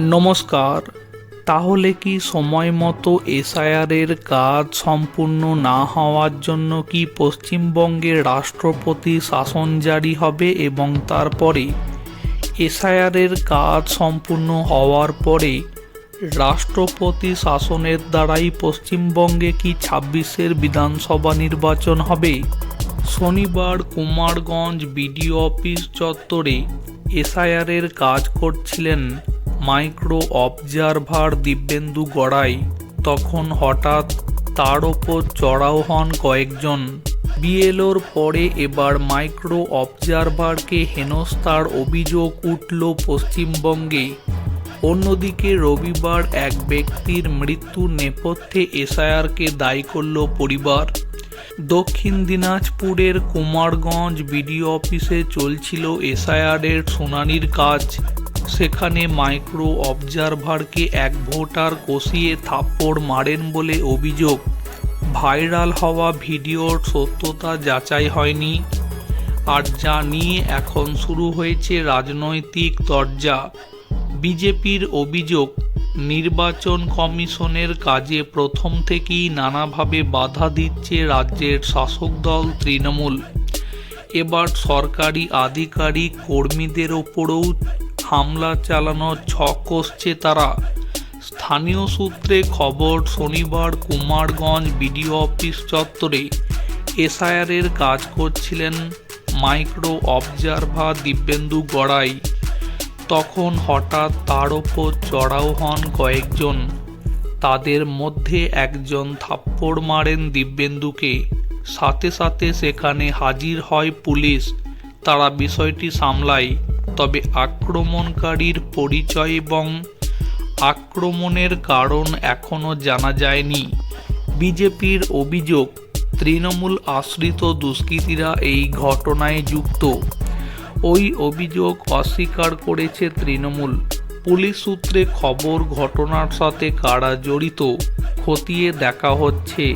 নমস্কার, তাহলে কি সময় মতো এসআইআরের কাজ সম্পূর্ণ না হওয়ার জন্য কি পশ্চিমবঙ্গের রাষ্ট্রপতি শাসন জারি হবে এবং তারপরে এসআইআরের কাজ সম্পূর্ণ হওয়ার পরে রাষ্ট্রপতি শাসনের দ্বারাই পশ্চিমবঙ্গে কি ছাব্বিশের বিধানসভা নির্বাচন হবে? শনিবার কুমারগঞ্জ বিডিও অফিস চত্বরে এসআইআরের কাজ করছিলেন মাইক্রো অবজারভার দিব্যেন্দু গড়াই। তখন হঠাৎ তার ওপর চড়াও হন কয়েকজন। বিএলওর পরে এবার মাইক্রো অবজারভারকে হেনস্থার অভিযোগ উঠল পশ্চিমবঙ্গে। অন্যদিকে রবিবার এক ব্যক্তির মৃত্যুর নেপথ্যে এসআইআরকে দায়ী করল পরিবার। দক্ষিণ দিনাজপুরের কুমারগঞ্জ বিডিও অফিসে চলছিল এসআইআরের শুনানির কাজ। সেখানে মাইক্রো অবজারভারকে এক ভোটার কষিয়ে থাপ্পড় মারেন বলে অভিযোগ। ভাইরাল হওয়া ভিডিওর সত্যতা যাচাই হয়নি। আর যা নিয়ে এখন শুরু হয়েছে রাজনৈতিক তরজা। বিজেপির অভিযোগ, নির্বাচন কমিশনের কাজে প্রথম থেকেই নানাভাবে বাধা দিচ্ছে রাজ্যের শাসক দল তৃণমূল। এবার সরকারি আধিকারিক কর্মীদের ওপরেও হামলা চালানোর ছক কষছে তারা। স্থানীয় সূত্রে খবর, শনিবার কুমারগঞ্জ বিডিও অফিস চত্বরে এসআইআরের কাজ করছিলেন মাইক্রো অবজারভার দিব্যেন্দু গড়াই। তখন হঠাৎ তার ওপর চড়াও হন কয়েকজন। তাদের মধ্যে একজন থাপ্পড় মারেন দিব্যেন্দুকে। সাথে সাথে সেখানে হাজির হয় পুলিশ। তারা বিষয়টি সামলায়। তবে আক্রমণকারীর পরিচয় এবং আক্রমণের কারণ এখনও জানা যায়নি। বিজেপির অভিযোগ, তৃণমূল আশ্রিত দুষ্কৃতীরা এই ঘটনায় যুক্ত। ওই অভিযোগ অস্বীকার করেছে তৃণমূল। পুলিশ সূত্রে খবর, ঘটনার সাথে কারা জড়িত, খতিয়ে দেখা হচ্ছে।